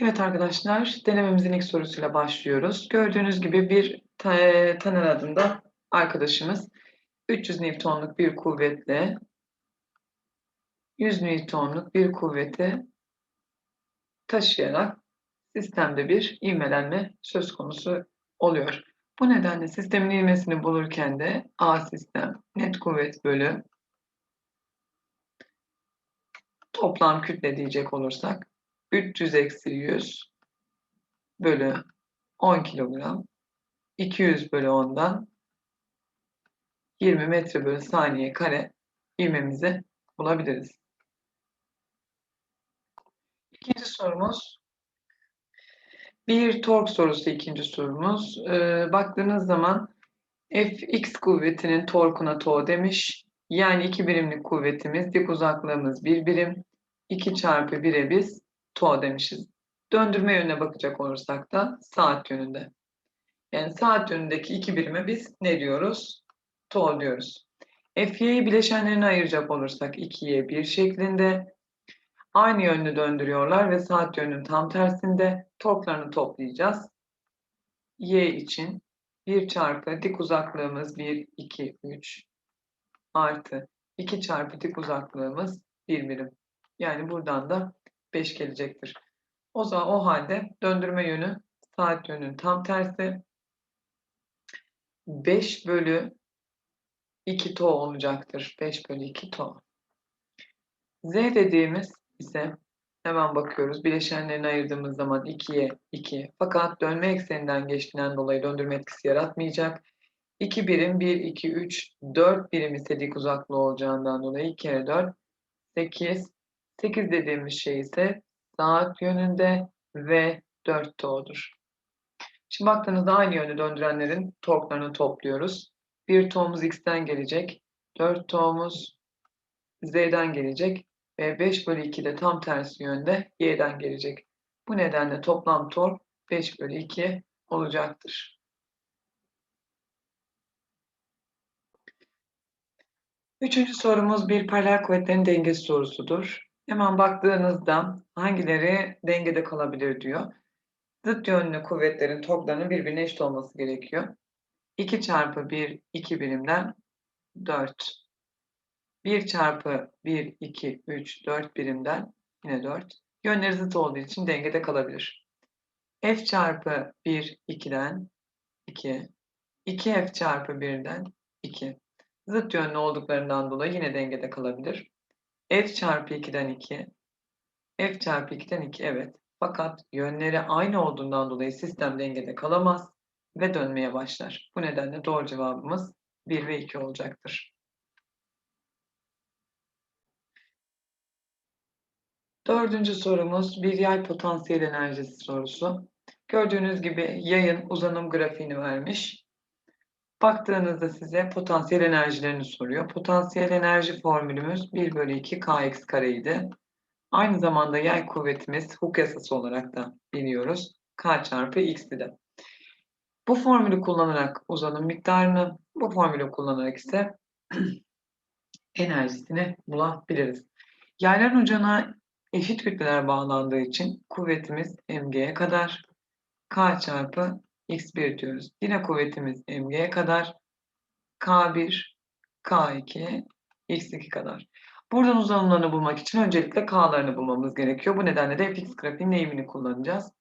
Evet arkadaşlar, denememizin ilk sorusuyla başlıyoruz. Gördüğünüz gibi bir ta- Taner adında arkadaşımız 300 Newton'luk bir kuvvetle 100 Newton'luk bir kuvveti taşıyarak sistemde bir ivmelenme söz konusu oluyor. Bu nedenle sistemin ivmesini bulurken de A sistem net kuvvet bölü toplam kütle diyecek olursak 300 eksi 100 bölü 10 kilogram 200 bölü 10'dan 20 metre bölü saniye kare ivmemizi bulabiliriz. İkinci sorumuz bir tork sorusu ikinci sorumuz. Ee, baktığınız zaman Fx kuvvetinin torkuna to demiş. Yani iki birimlik kuvvetimiz, dik uzaklığımız bir birim. 2 çarpı 1'e biz to demişiz. Döndürme yönüne bakacak olursak da saat yönünde. Yani saat yönündeki iki birime biz ne diyoruz? To diyoruz. Fy'yi bileşenlerine ayıracak olursak 2'ye 1 şeklinde aynı yönlü döndürüyorlar ve saat yönünün tam tersinde torklarını toplayacağız. Y için 1 çarpı dik uzaklığımız 1, 2, 3 artı 2 çarpı dik uzaklığımız 1 birim. Yani buradan da 5 gelecektir. O zaman o halde döndürme yönü saat yönünün tam tersi 5 bölü 2 to olacaktır. 5 bölü 2 to. Z dediğimiz ise hemen bakıyoruz. Bileşenlerini ayırdığımız zaman 2'ye 2. Fakat dönme ekseninden geçtiğinden dolayı döndürme etkisi yaratmayacak. 2 birim 1, 2, 3, 4 birim ise dik uzaklığı olacağından dolayı 2 kere 4, 8. 8 dediğimiz şey ise saat yönünde ve 4 to'dur. Şimdi baktığınızda aynı yönde döndürenlerin torklarını topluyoruz. Bir to'muz x'ten gelecek, 4 to'muz z'den gelecek ve 5 bölü 2 de tam tersi yönde y'den gelecek. Bu nedenle toplam tork 5 bölü 2 olacaktır. Üçüncü sorumuz bir paralel kuvvetlerin dengesi sorusudur. Hemen baktığınızda hangileri dengede kalabilir diyor. Zıt yönlü kuvvetlerin toplarının birbirine eşit olması gerekiyor. 2 çarpı 1, 2 birimden 4. 1 çarpı 1, 2, 3, 4 birimden yine 4. Yönleri zıt olduğu için dengede kalabilir. f çarpı 1, 2'den 2. 2f çarpı 1'den 2. Zıt yönlü olduklarından dolayı yine dengede kalabilir. F çarpı 2'den 2. f çarpı 2'den 2 evet. Fakat yönleri aynı olduğundan dolayı sistem dengede kalamaz ve dönmeye başlar. Bu nedenle doğru cevabımız 1 ve 2 olacaktır. Dördüncü sorumuz bir yay potansiyel enerjisi sorusu. Gördüğünüz gibi yayın uzanım grafiğini vermiş. Baktığınızda size potansiyel enerjilerini soruyor. Potansiyel enerji formülümüz 1 bölü 2 kx kareydi. Aynı zamanda yay kuvvetimiz Hooke yasası olarak da biliyoruz. K çarpı x'ti de. Bu formülü kullanarak uzanım miktarını, bu formülü kullanarak ise enerjisini bulabiliriz. Yayların ucuna eşit kütleler bağlandığı için kuvvetimiz mg'ye kadar k çarpı x1 diyoruz. Yine kuvvetimiz mg'ye kadar k1, k2, x2 kadar. Buradan uzanımlarını bulmak için öncelikle k'larını bulmamız gerekiyor. Bu nedenle de fx grafiğinin eğimini kullanacağız.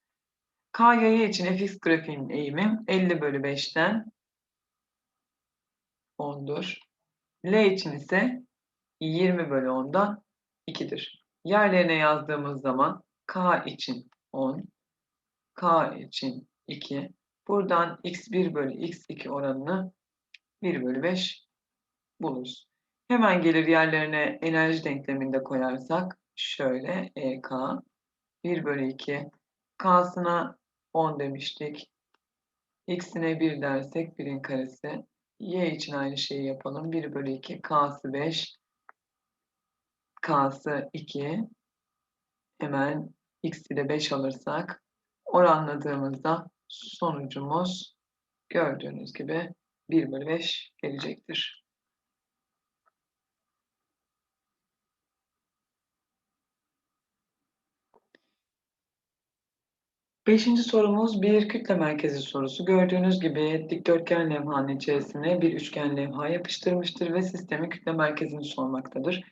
K yayı için fx grafiğinin eğimi 50 bölü 5'ten 10'dur. L için ise 20 bölü 10'dan 2'dir. Yerlerine yazdığımız zaman K için 10, K için 2. Buradan x1 bölü x2 oranını 1 bölü 5 buluruz. Hemen gelir yerlerine enerji denkleminde koyarsak şöyle EK 1 bölü 2 K'sına 10 demiştik. X'ine 1 dersek 1'in karesi. Y için aynı şeyi yapalım. 1 bölü 2 K'sı 5 K'sı 2 hemen X'i de 5 alırsak oranladığımızda sonucumuz gördüğünüz gibi 1 bölü 5 gelecektir. Beşinci sorumuz bir kütle merkezi sorusu. Gördüğünüz gibi dikdörtgen levhanın içerisine bir üçgen levha yapıştırmıştır ve sistemin kütle merkezini sormaktadır.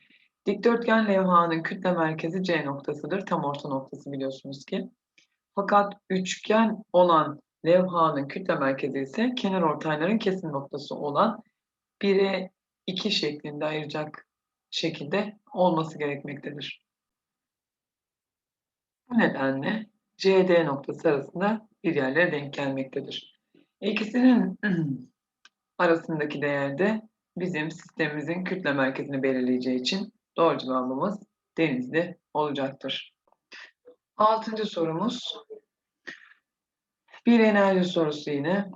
Dikdörtgen levhanın kütle merkezi C noktasıdır. Tam orta noktası biliyorsunuz ki. Fakat üçgen olan levhanın kütle merkezi ise kenar ortayların kesim noktası olan 1'e 2 şeklinde ayıracak şekilde olması gerekmektedir. Bu nedenle CD noktası arasında bir yerlere denk gelmektedir. İkisinin arasındaki değer de bizim sistemimizin kütle merkezini belirleyeceği için doğru cevabımız denizli olacaktır. Altıncı sorumuz bir enerji sorusu yine.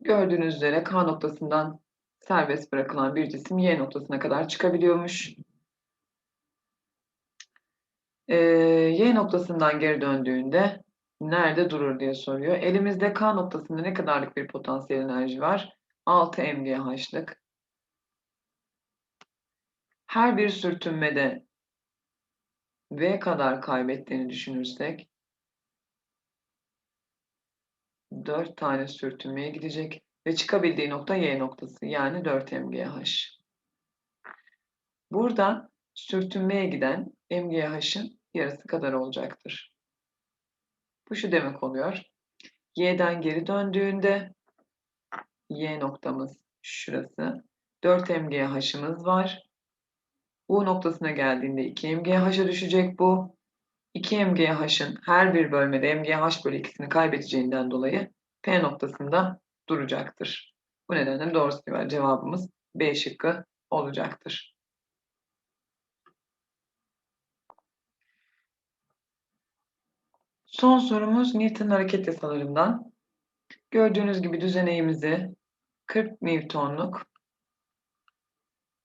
Gördüğünüz üzere K noktasından serbest bırakılan bir cisim Y noktasına kadar çıkabiliyormuş. Ee, y noktasından geri döndüğünde nerede durur diye soruyor. Elimizde K noktasında ne kadarlık bir potansiyel enerji var? 6 mGh'lık. Her bir sürtünmede V kadar kaybettiğini düşünürsek 4 tane sürtünmeye gidecek ve çıkabildiği nokta Y noktası yani 4 mGh. Burada sürtünmeye giden mGh'ın yarısı kadar olacaktır. Bu şu demek oluyor. Y'den geri döndüğünde Y noktamız şurası. 4 mGh'ımız var. U noktasına geldiğinde 2 mGh'a düşecek bu. 2 mGh'ın her bir bölmede mGh bölü ikisini kaybedeceğinden dolayı P noktasında duracaktır. Bu nedenle doğru cevabımız B şıkkı olacaktır. Son sorumuz Newton hareket yasalarından. Gördüğünüz gibi düzeneğimizi 40 Newton'luk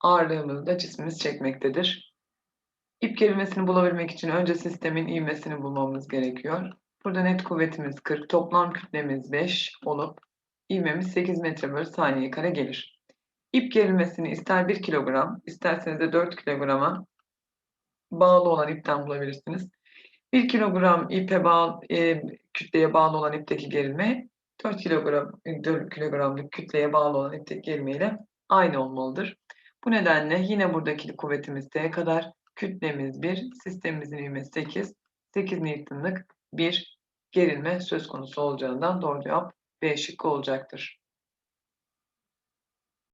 ağırlığımızda cismimiz çekmektedir. İp gerilmesini bulabilmek için önce sistemin ivmesini bulmamız gerekiyor. Burada net kuvvetimiz 40, toplam kütlemiz 5 olup ivmemiz 8 metre bölü saniye kare gelir. İp gerilmesini ister 1 kilogram, isterseniz de 4 kilograma bağlı olan ipten bulabilirsiniz. 1 kilogram ipe bağlı, e, kütleye bağlı olan ipteki gerilme 4 kilogram 4 kilogramlık kütleye bağlı olan ipteki gerilme ile aynı olmalıdır. Bu nedenle yine buradaki kuvvetimiz T kadar, kütlemiz 1, sistemimizin ivmesi 8, 8 Newton'lık bir gerilme söz konusu olacağından doğru cevap B şıkkı olacaktır.